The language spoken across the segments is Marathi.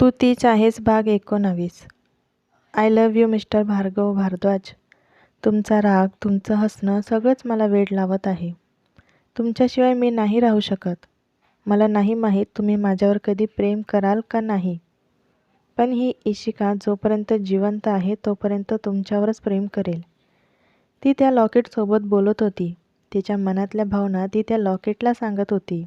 तू तीच आहेस भाग एकोणावीस. I love you mister Bhargav Bharadwaj. तुमचा राग तुमचं हसणं सगळंच मला वेड लावत आहे. तुमच्याशिवाय मी नाही राहू शकत. मला नाही माहीत तुम्ही माझ्यावर कधी प्रेम कराल का नाही. पण ही इशिका जोपर्यंत जिवंत आहे तोपर्यंत तुमच्यावरच प्रेम करेल. ती त्या लॉकेटसोबत बोलत होती. तिच्या मनातल्या भावना ती त्या लॉकेटला सांगत होती.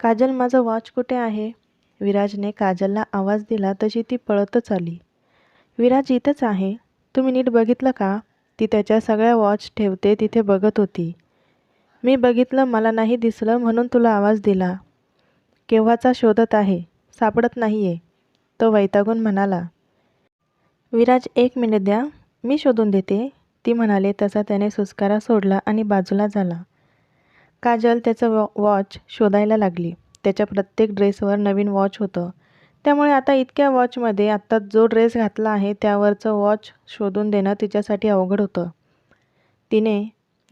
काजल माझं वॉच कुठे आहे? विराजने काजलला आवाज दिला तशी ती पळतच आली. विराज इथंच आहे. तुम्ही नीट बघितलं का? ती त्याच्या सगळ्या वॉच ठेवते तिथे बघत होती. मी बघितलं मला नाही दिसलं म्हणून तुला आवाज दिला. केव्हाचा शोधत आहे? सापडत नाही आहे तो वैतागून म्हणाला. विराज एक मिनिट द्या. मी शोधून देते. ती म्हणाले तसा त्याने सुस्कारा सोडला आणि बाजूला झाला. काजल त्याचं वॉ वॉच शोधायला लागली. त्याच्या प्रत्येक ड्रेसवर नवीन वॉच होतं. त्यामुळे आता इतक्या वॉचमध्ये आत्ता जो ड्रेस घातला आहे त्यावरचं वॉच शोधून देणं तिच्यासाठी अवघड होतं. तिने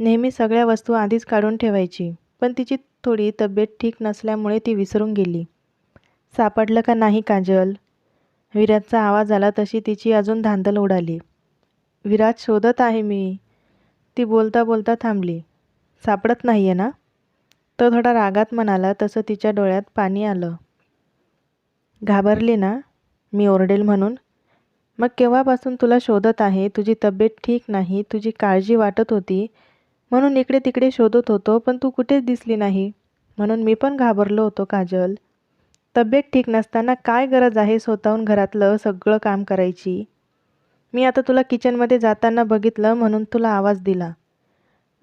नेहमी सगळ्या वस्तू आधीच काढून ठेवायची पण तिची थोडी तब्येत ठीक नसल्यामुळे ती विसरून गेली. सापडलं का नाही काजल? विराजचा आवाज आला तशी तिची अजून धांदल उडाली. विराज शोधत आहे मी. ती बोलता बोलता थांबली. सापडत नाही आहे ना? तो थोडा रागात म्हणाला तसं तिच्या डोळ्यात पाणी आलं. घाबरली ना? मी ओरडेल म्हणून. मग केव्हापासून तुला शोधत आहे? तुझी तब्येत ठीक नाही तुझी काळजी वाटत होती. म्हणून इकडे तिकडे शोधत होतो पण तू कुठेच दिसली नाही. म्हणून मी पण घाबरलो होतो काजल. तब्येत ठीक नसताना काय गरज आहे स्वतःहून घरातलं सगळं काम करायची? मी आता तुला किचनमध्ये जाताना बघितलं म्हणून तुला आवाज दिला.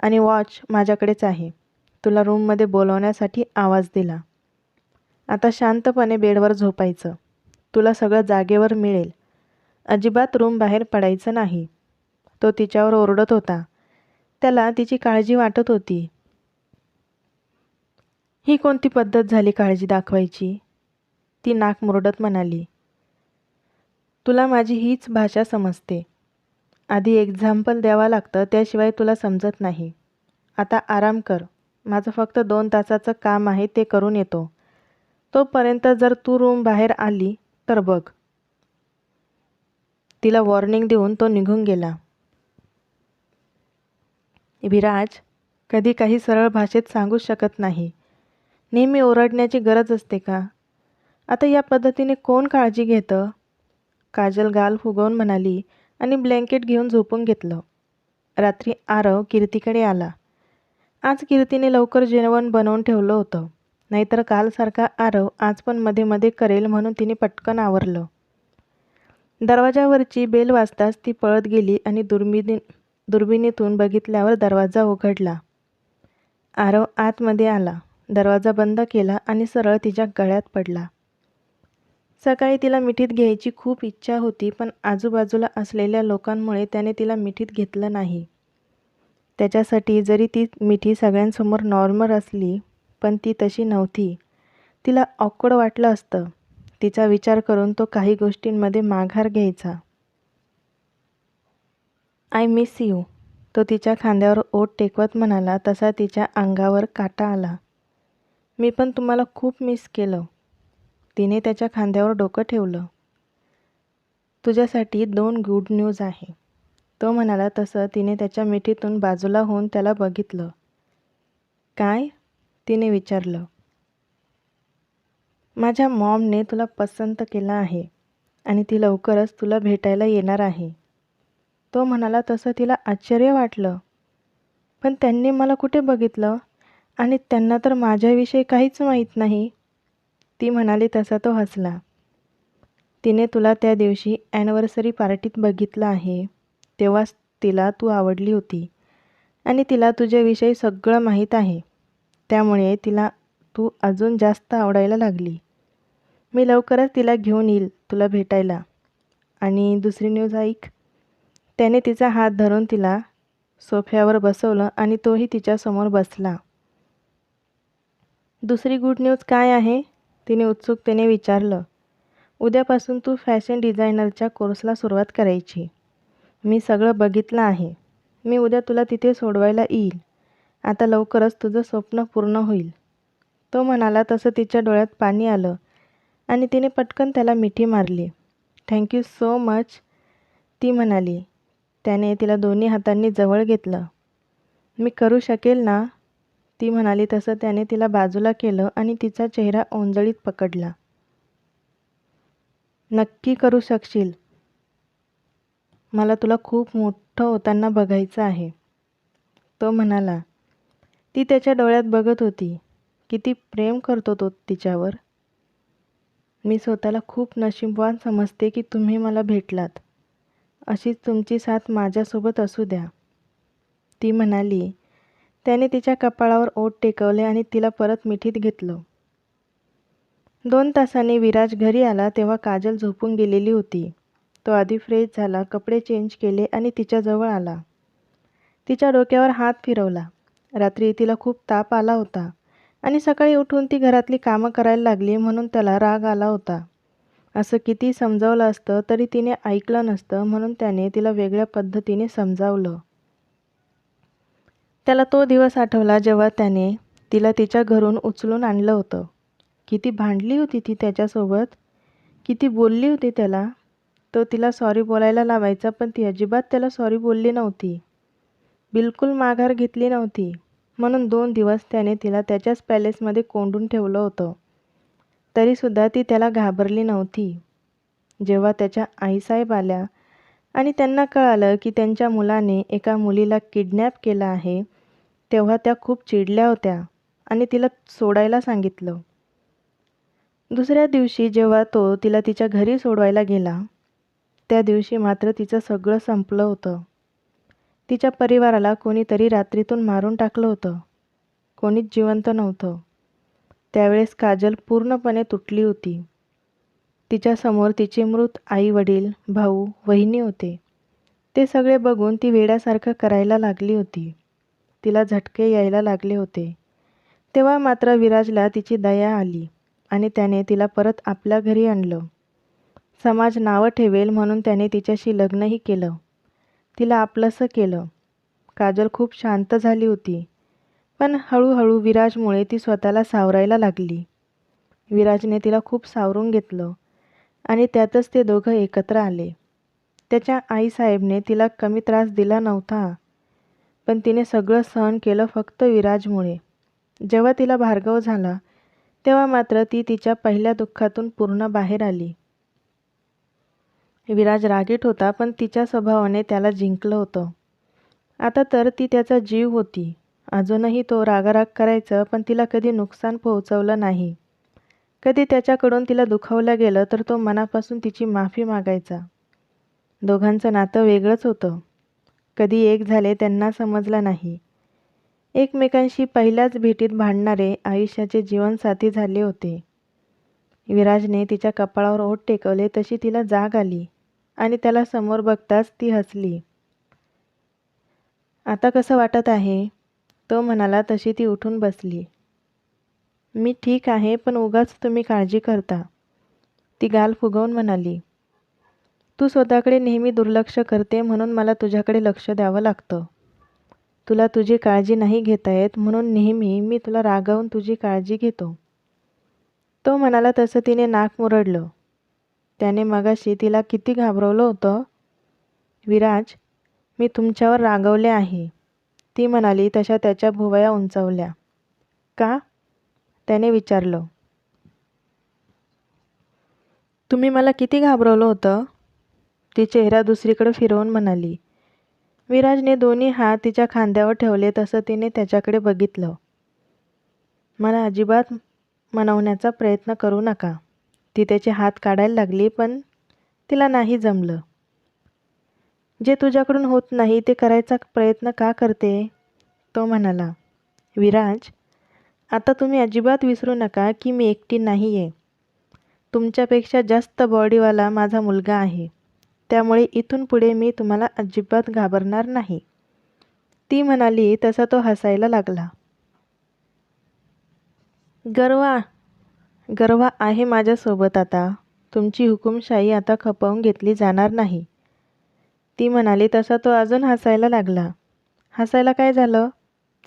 आणि वॉच माझ्याकडेच आहे. तुला रूममध्ये बोलवण्यासाठी आवाज दिला. आता शांतपणे बेडवर झोपायचं. तुला सगळं जागेवर मिळेल. अजिबात रूम बाहेर पडायचं नाही. तो तिच्यावर ओरडत होता. त्याला तिची काळजी वाटत होती. ही कोणती पद्धत झाली काळजी दाखवायची? ती नाक मुरडत म्हणाली. तुला माझी हीच भाषा समजते. आधी एक्झाम्पल द्यावं लागतं त्याशिवाय तुला समजत नाही. आता आराम कर. माझं फक्त दोन तासाचं काम आहे ते करून येतो. तोपर्यंत जर तू रूम बाहेर आली तर बघ. तिला वॉर्निंग देऊन तो निघून गेला. विराज कधी काही सरळ भाषेत सांगूच शकत नाही. नेहमी ओरडण्याची गरज असते का? आता या पद्धतीने कोण काळजी घेतं? काजल गाल फुगवून म्हणाली आणि ब्लँकेट घेऊन झोपून घेतलं. रात्री आरव कीर्तीकडे आला. आज कीर्तीने लवकर जेवण बनवून ठेवलं होतं. नाहीतर कालसारखा आरव आज पण मध्ये मध्ये करेल म्हणून तिने पटकन आवरलं. दरवाजावरची बेल वाजताच ती पळत गेली आणि दुर्बिनी दुर्बिणीतून बघितल्यावर दरवाजा उघडला. आरव आतमध्ये आला. दरवाजा बंद केला आणि सरळ तिच्या गळ्यात पडला. सकाळी तिला मिठीत घ्यायची खूप इच्छा होती पण आजूबाजूला असलेल्या लोकांमुळे त्याने तिला मिठीत घेतलं नाही. त्याच्यासाठी जरी ती मिठी सगळ्यांसमोर नॉर्मल असली पण ती तशी नव्हती. तिला ऑकड वाटलं असतं. तिचा विचार करून तो काही गोष्टींमध्ये माघार घ्यायचा. आय मिस यू तो तिच्या खांद्यावर ओठ टेकवत म्हणाला तसा तिच्या अंगावर काटा आला. मी पण तुम्हाला खूप मिस केलं. तिने त्याच्या खांद्यावर डोकं ठेवलं. तुझ्यासाठी दोन गुड न्यूज आहे. तो म्हणाला तसं तिने त्याच्या मिठीतून बाजूला होऊन त्याला बघितलं. काय? तिने विचारलं. माझ्या मॉमने तुला पसंत केला आहे आणि ती लवकरच तुला भेटायला येणार आहे. तो म्हणाला तसं तिला आश्चर्य वाटलं. पण त्यांनी मला कुठे बघितलं? आणि त्यांना तर माझ्याविषयी काहीच माहीत नाही. ती म्हणाली तसा तो हसला. तिने तुला त्या दिवशी ॲनिव्हर्सरी पार्टीत बघितलं आहे. तेव्हाच तिला तू आवडली होती. आणि तिला तुझ्याविषयी सगळं माहीत आहे. त्यामुळे तिला तू अजून जास्त आवडायला लागली. मी लवकरच तिला घेऊन येईल तुला भेटायला. आणि दुसरी न्यूज ऐक. त्याने तिचा हात धरून तिला सोफ्यावर बसवलं आणि तोही तिच्यासमोर बसला. दुसरी गुड न्यूज काय आहे? तिने उत्सुकतेने विचारलं. उद्यापासून तू फॅशन डिझायनरच्या कोर्सला सुरुवात करायची. मी सगळं बघितलं आहे. मी उद्या तुला तिथे सोडवायला येईल. आता लवकरच तुझं स्वप्न पूर्ण होईल. तो म्हणाला तसं तिच्या डोळ्यात पाणी आलं आणि तिने पटकन त्याला मिठी मारली. थँक्यू सो मच ती म्हणाली. त्याने तिला दोन्ही हातांनी जवळ घेतलं. मी करू शकेल ना? ती म्हणाली. तसं त्याने तिला बाजूला केलं आणि तिचा चेहरा ओंजळीत पकडला. नक्की करू शकशील. मला तुला खूप मोठं होताना बघायचं आहे. तो म्हणाला ती त्याच्या डोळ्यात बघत होती. किती प्रेम करतो तो तिच्यावर. मी स्वतःला खूप नशीबवान समजते की तुम्ही मला भेटलात. अशीच तुमची साथ माझ्यासोबत असू द्या. ती म्हणाली त्याने तिच्या कपाळावर ओठ टेकवले आणि तिला परत मिठीत घेतलं. दोन तासांनी विराज घरी आला तेव्हा काजल झोपून गेलेली होती. तो आधी फ्रेश झाला कपडे चेंज केले आणि तिच्याजवळ आला. तिच्या डोक्यावर हात फिरवला. रात्री तिला खूप ताप आला होता आणि सकाळी उठून ती घरातली कामं करायला लागली म्हणून त्याला राग आला होता. असं किती समजावलं असतं तरी तिने ऐकलं नसतं म्हणून त्याने तिला वेगळ्या पद्धतीने समजावलं. त्याला तो दिवस आठवला जेव्हा त्याने तिला तिच्या घरून उचलून आणलं होतं. किती भांडली होती ती त्याच्यासोबत? किती बोलली होती त्याला? तो तिला सॉरी बोलायला लावायचा पण ती अजिबात त्याला सॉरी बोलली नव्हती. बिलकुल माघार घेतली नव्हती. म्हणून दोन दिवस त्याने तिला त्याच्याच पॅलेसमध्ये कोंडून ठेवलं होतं. तरीसुद्धा ती त्याला घाबरली नव्हती. जेव्हा त्याच्या आईसाहेब आल्या आणि त्यांना कळालं की त्यांच्या मुलाने एका मुलीला किडनॅप केला आहे तेव्हा त्या खूप चिडल्या होत्या आणि तिला सोडायला सांगितलं. दुसऱ्या दिवशी जेव्हा तो तिला तिच्या घरी सोडवायला गेला त्या दिवशी मात्र तिचं सगळं संपलं होतं. तिच्या परिवाराला कोणीतरी रात्रीतून मारून टाकलं होतं. कोणीच जिवंत नव्हतं. त्यावेळेस काजल पूर्णपणे तुटली होती. तिच्यासमोर तिचे मृत आई वडील भाऊ वहिनी होते. ते सगळे बघून ती वेड्यासारखं करायला लागली होती. तिला झटके यायला लागले होते. तेव्हा मात्र विराजला तिची दया आली आणि त्याने तिला परत आपल्या घरी आणलं. समाज नावं ठेवेल म्हणून त्याने तिच्याशी लग्नही केलं. तिला आपलंसं केलं. काजल खूप शांत झाली होती. पण हळूहळू विराजमुळे ती स्वतःला सावरायला लागली. विराजने तिला खूप सावरून घेतलं आणि त्यातच ते दोघं एकत्र आले. त्याच्या आईसाहेबने तिला कमी त्रास दिला नव्हता पण तिने सगळं सहन केलं फक्त विराजमुळे. जेव्हा तिला भार्गव झाला तेव्हा मात्र ती तिच्या पहिल्या दुःखातून पूर्ण बाहेर आली. विराज रागीट होता पण तिच्या स्वभावाने त्याला जिंकलं होतं. आता तर ती त्याचा जीव होती. अजूनही तो रागाराग करायचं पण तिला कधी नुकसान पोहोचवलं नाही. कधी त्याच्याकडून तिला दुखावलं गेलं तर तो मनापासून तिची माफी मागायचा. दोघांचं नातं वेगळंच होतं. कधी एक झाले त्यांना समजलं नाही. एकमेकांशी पहिल्याच भेटीत भांडणारे आयुष्याचे जीवनसाथी झाले होते. विराजने तिच्या कपाळावर ओठ टेकवले तशी तिला जाग आली. आणि त्याला समोर बघताच ती हसली. आता कसं वाटत आहे? तो म्हणाला तशी ती उठून बसली. मी ठीक आहे पण उगाच तुम्ही काळजी करता. ती गाल फुगवून म्हणाली. तू स्वतःकडे नेहमी दुर्लक्ष करते म्हणून मला तुझ्याकडे लक्ष द्यावं लागतं. तुला तुझी काळजी नाही घेता येत म्हणून नेहमी मी तुला रागावून तुझी काळजी घेतो. तो म्हणाला तसं तिने नाक मुरडलं. त्याने मगाशी तिला किती घाबरवलं होतं? विराज मी तुमच्यावर रागवले आहे. ती म्हणाली तशा त्याच्या भुवया उंचावल्या. का? त्याने विचारलं. तुम्ही मला किती घाबरवलं होतं? ती चेहरा दुसरीकडे फिरवून म्हणाली. विराजने दोन्ही हात तिच्या खांद्यावर ठेवले तसं तिने त्याच्याकडे बघितलं. मला अजिबात मनवण्याचा प्रयत्न करू नका. ती त्याचे हात काढायला लागली पण तिला नाही जमलं. जे तुझ्याकडून होत नाही ते करायचा प्रयत्न का करते? तो म्हणाला. विराज आता तुम्ही अजिबात विसरू नका की मी एकटी नाही आहे तुमच्यापेक्षा जास्त बॉडीवाला माझा मुलगा आहे. त्यामुळे इथून पुढे मी तुम्हाला अजिबात घाबरणार नाही. ती म्हणाली तसा तो हसायला लागला. गर्वा गर्वा आहे माझ्यासोबत आता. तुमची हुकुमशाही आता खपवून घेतली जाणार नाही. ती म्हणाली तसा तो अजून हसायला लागला. हसायला काय झालं?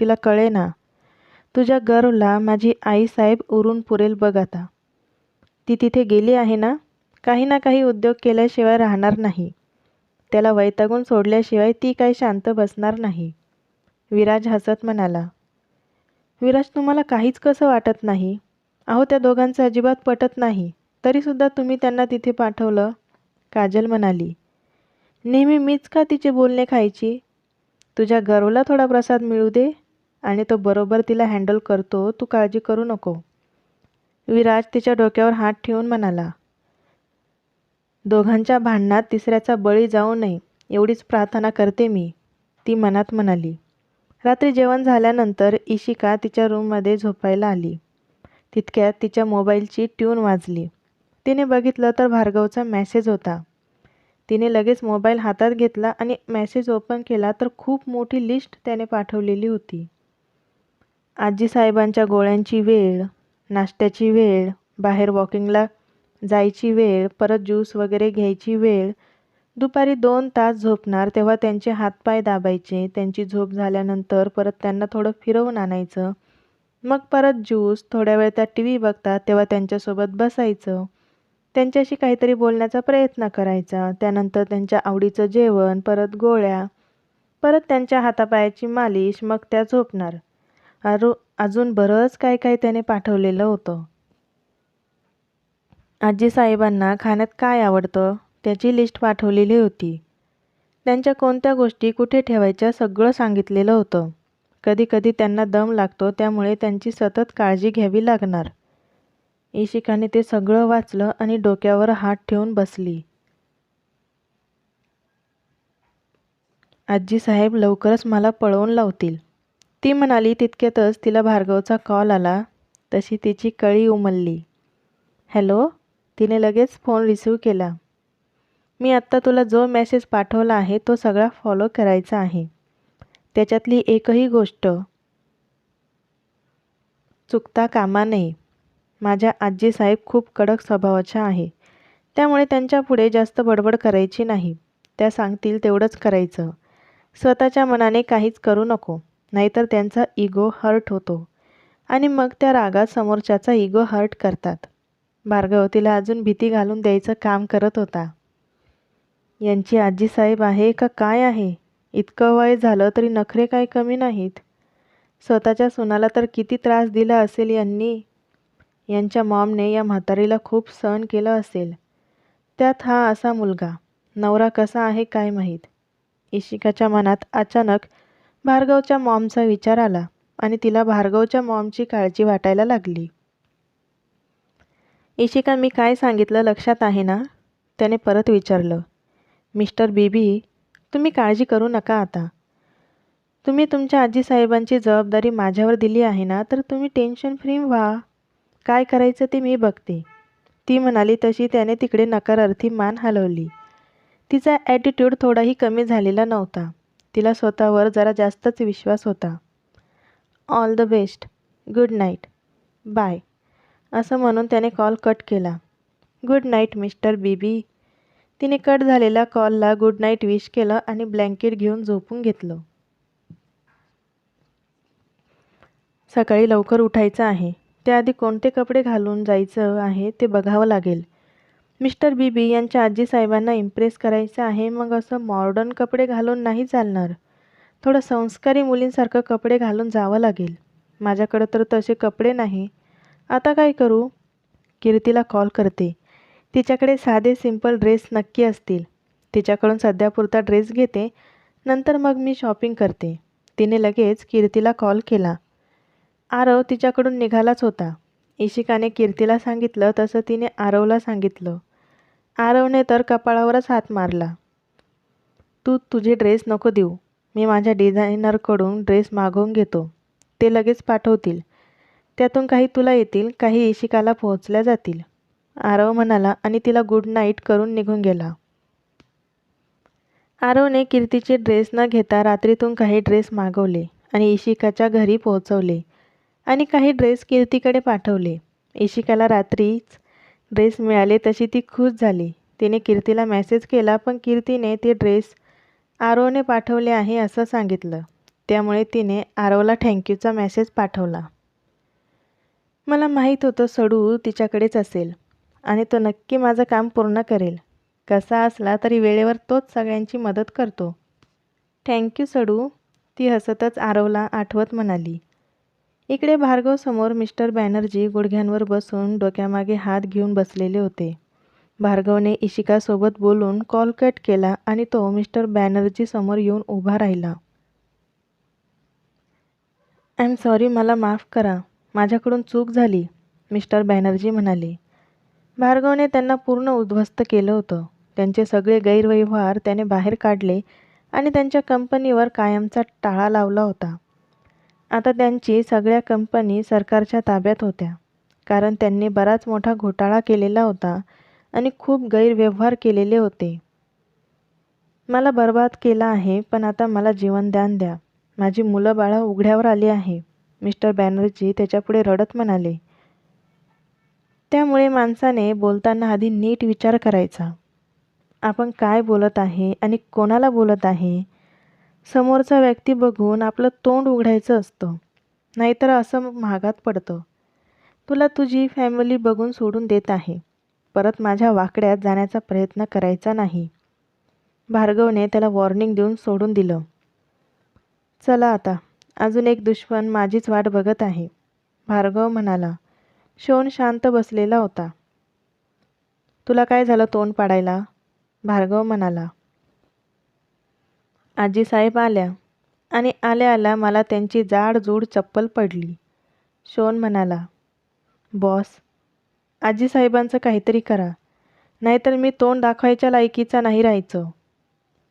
तिला कळे ना तुझ्या गर्वला माझी आईसाहेब उरून पुरेल बघ आता. ती तिथे गेली आहे ना? काही ना काही उद्योग केल्याशिवाय राहणार नाही. त्याला वैतागून सोडल्याशिवाय ती काही शांत बसणार नाही. विराज हसत म्हणाला विराज तुम्हाला काहीच कसं वाटत नाही? अहो त्या दोघांचं अजिबात पटत नाही. तरीसुद्धा तुम्ही त्यांना तिथे पाठवलं काजल म्हणाली. नेहमी मीच का तिचे बोलणे खायची? तुझ्या गर्वला थोडा प्रसाद मिळू दे आणि तो बरोबर तिला हँडल करतो तू काळजी करू नको. विराज तिच्या डोक्यावर हात ठेवून म्हणाला. दोघांच्या भांडणात तिसऱ्याचा बळी जाऊ नये एवढीच प्रार्थना करते मी ती मनात म्हणाली. रात्री जेवण झाल्यानंतर इशिका तिच्या रूममध्ये झोपायला आली. तितक्यात तिच्या मोबाईलची ट्यून वाजली. तिने बघितलं तर भार्गवचा मेसेज होता. तिने लगेच मोबाईल हातात घेतला आणि मेसेज ओपन केला तर खूप मोठी लिस्ट त्याने पाठवलेली होती. आजीसाहेबांच्या गोळ्यांची वेळ नाश्त्याची वेळ बाहेर वॉकिंगला जायची वेळ परत ज्यूस वगैरे घ्यायची वेळ दुपारी दोन तास झोपणार तेव्हा त्यांचे हातपाय दाबायचे त्यांची झोप झाल्यानंतर परत त्यांना थोडं फिरवून आणायचं मग परत ज्यूस थोड्या वेळ त्या टी व्ही बघतात तेव्हा त्यांच्यासोबत बसायचं. त्यांच्याशी काहीतरी बोलण्याचा प्रयत्न करायचा. त्यानंतर त्यांच्या आवडीचं जेवण परत गोळ्या. परत त्यांच्या हातापायाची मालिश मग त्या झोपणार. अरू अजून बरंच काय काय त्याने पाठवलेलं होतं. आजी साहेबांना खाण्यात काय आवडतं त्याची लिस्ट पाठवलेली होती. त्यांच्या कोणत्या गोष्टी कुठे ठेवायच्या सगळं सांगितलेलं होतं. कधीकधी त्यांना दम लागतो त्यामुळे त्यांची सतत काळजी घ्यावी लागणार. इशिकाने ते सगळं वाचलं आणि डोक्यावर हात ठेवून बसली. आजी साहेब लवकरच मला पळवून लावतील. ती म्हणाली तितक्यातच तिला भार्गवचा कॉल आला. तशी तिची कळी उमलली. हॅलो तिने लगेच फोन रिसीव केला. मी आत्ता तुला जो मेसेज पाठवला आहे तो सगळा फॉलो करायचा आहे. त्याच्यातली एकही गोष्ट चुकता कामा नये. माझ्या आजीसाहेब खूप कडक स्वभावाच्या आहे. त्यामुळे त्यांच्या पुढे जास्त बडबड करायची नाही. त्या सांगतील तेवढंच करायचं. स्वतःच्या मनाने काहीच करू नको. नाहीतर त्यांचा इगो हर्ट होतो. आणि मग त्या रागात समोरच्याचा इगो हर्ट करतात. भार्गव तिला अजून भीती घालून द्यायचं काम करत होता. यांची आजीसाहेब आहे का? काय आहे? इतकं वय झालं तरी नखरे काय कमी नाहीत. स्वतःच्या सुनाला तर किती त्रास दिला असेल यांनी? यांच्या मॉमने या म्हातारीला खूप सहन केलं असेल. त्यात हा असा मुलगा नवरा कसा आहे काय माहीत? इशिकाच्या मनात अचानक भार्गवच्या मॉमचा विचार आला आणि तिला भार्गवच्या मॉमची काळजी वाटायला लागली. इशिका मी काय सांगितलं लक्षात आहे ना? त्याने परत विचारलं. मिस्टर बीबी तुम्ही काळजी करू नका आता. तुम्ही तुमच्या आजीसाहेबांची जबाबदारी माझ्यावर दिली आहे ना तर तुम्ही टेन्शन फ्री व्हा. काय करायचं ते मी बघते. ती म्हणाली तशी त्याने तिकडे नकारार्थी मान हलवली. तिचा ॲटिट्यूड थोडाही कमी झालेला नव्हता. तिला स्वतःवर जरा जास्तच विश्वास होता. All the best good night bye असं म्हणून त्याने कॉल कट केला. गुड नाईट मिस्टर बीबी तिने कट झालेल्या कॉलला गुड नाईट विश केलं आणि ब्लँकेट घेऊन झोपून घेतलं. सकाळी लवकर उठायचं आहे. त्याआधी कोणते कपडे घालून जायचं आहे ते बघावं लागेल. मिस्टर बीबी यांच्या आजीसाहेबांना इम्प्रेस करायचं आहे मग असं मॉडर्न कपडे घालून नाही चालणार. थोडं संस्कारी मुलींसारखं कपडे घालून जावं लागेल. माझ्याकडं तर तसे कपडे नाही. आता काय करू? कीर्तीला कॉल करते. तिच्याकडे साधे सिंपल ड्रेस नक्की असतील. तिच्याकडून सध्यापुरता ड्रेस घेते नंतर मग मी शॉपिंग करते. तिने लगेच कीर्तीला कॉल केला. आरव तिच्याकडून निघालाच होता. इशिकाने कीर्तीला सांगितलं तसं तिने आरवला सांगितलं. आरवने तर कपाळावरच हात मारला. तू तुझे ड्रेस नको देऊ. मी माझ्या डिझायनरकडून ड्रेस मागवून घेतो. ते लगेच पाठवतील. त्यातून काही तुला येतील काही इशिकाला पोहोचल्या जातील. आरव म्हणाला आणि तिला गुड नाईट करून निघून गेला. आरवने कीर्तीचे ड्रेस न घेता रात्रीतून काही ड्रेस मागवले आणि इशिकाच्या घरी पोहोचवले आणि काही ड्रेस कीर्तीकडे पाठवले. इशिकाला रात्रीच ड्रेस मिळाले तशी ती खुश झाली. तिने कीर्तीला मेसेज केला पण कीर्तीने ते ड्रेस आरवने पाठवले आहे असं सांगितलं. त्यामुळे तिने आरवला थँक्यूचा मेसेज पाठवला. मला माहीत होतं सडू तिच्याकडेच असेल. आणि तो नक्की माझं काम पूर्ण करेल. कसा असला तरी वेळेवर तोच सगळ्यांची मदत करतो. थँक्यू सडू. ती हसतच आरवला आठवत म्हणाली. इकडे भार्गवसमोर मिस्टर बॅनर्जी गुडघ्यांवर बसून डोक्यामागे हात घेऊन बसलेले होते. भार्गवने इशिकासोबत बोलून कॉल कट केला आणि तो मिस्टर बॅनर्जी समोर येऊन उभा राहिला. आय एम सॉरी मला माफ करा. माझ्याकडून चूक झाली मिस्टर बॅनर्जी म्हणाले. भार्गवने त्यांना पूर्ण उद्ध्वस्त केलं होतं. त्यांचे सगळे गैरव्यवहार त्याने बाहेर काढले आणि त्यांच्या कंपनीवर कायमचा टाळा लावला होता. आता त्यांची सगळ्या कंपनी सरकारच्या ताब्यात होत्या. कारण त्यांनी बराच मोठा घोटाळा केलेला होता आणि खूप गैरव्यवहार केलेले होते. मला बर्बाद केला आहे पण आता मला जीवनदान द्या. माझी मुलं बाळं उघड्यावर आली आहे मिस्टर बॅनर्जी त्याच्यापुढे रडत म्हणाले. त्यामुळे माणसाने बोलताना आधी नीट विचार करायचा. आपण काय बोलत आहे आणि कोणाला बोलत आहे? समोरचा व्यक्ती बघून आपलं तोंड उघडायचं असतं. नाहीतर असं महागात पडतं. तुला तुझी फॅमिली बघून सोडून देत आहे. परत माझ्या वाकड्यात जाण्याचा प्रयत्न करायचा नाही. भार्गवने त्याला वॉर्निंग देऊन सोडून दिलं. चला आता. अजून एक दुश्मन माझीच वाट बघत आहे. भार्गव म्हणाला शोन शांत बसलेला होता. तुला काय झालं तोंड पाडायला? भार्गव म्हणाला. आजीसाहेब आल्या आणि आल्या आल्या मला त्यांची जाडजूड चप्पल पडली. शोन म्हणाला. बॉस आजीसाहेबांचं काहीतरी करा. नाहीतर मी तोंड दाखवायच्या लायकीचा नाही राहायचं.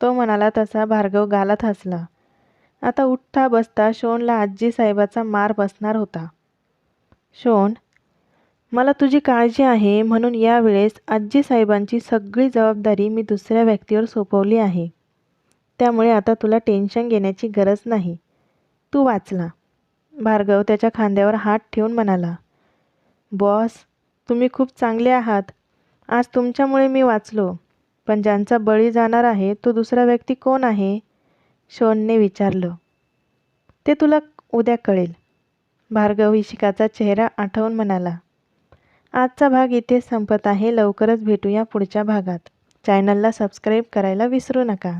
तो म्हणाला तसा. भार्गव गालात हसला. आता उठता बसता शोनला आजीसाहेबाचा मार बसणार होता. शोन मला तुझी काळजी आहे म्हणून यावेळेस आजीसाहेबांची सगळी जबाबदारी मी दुसऱ्या व्यक्तीवर सोपवली आहे. त्यामुळे आता तुला टेन्शन घेण्याची गरज नाही. तू वाचला. भार्गव त्याच्या खांद्यावर हात ठेवून म्हणाला बॉस तुम्ही खूप चांगले आहात. आज तुमच्यामुळे मी वाचलो. पण ज्यांचा बळी जाणार आहे तो दुसरा व्यक्ती कोण आहे? शोनने विचारलं. ते तुला उद्या कळेल. भार्गव इशिकाचा चेहरा आठवून म्हणाला आजचा भाग इथेच संपत आहे. लवकरच भेटूया पुढच्या भागात. चॅनलला सबस्क्राईब करायला विसरू नका.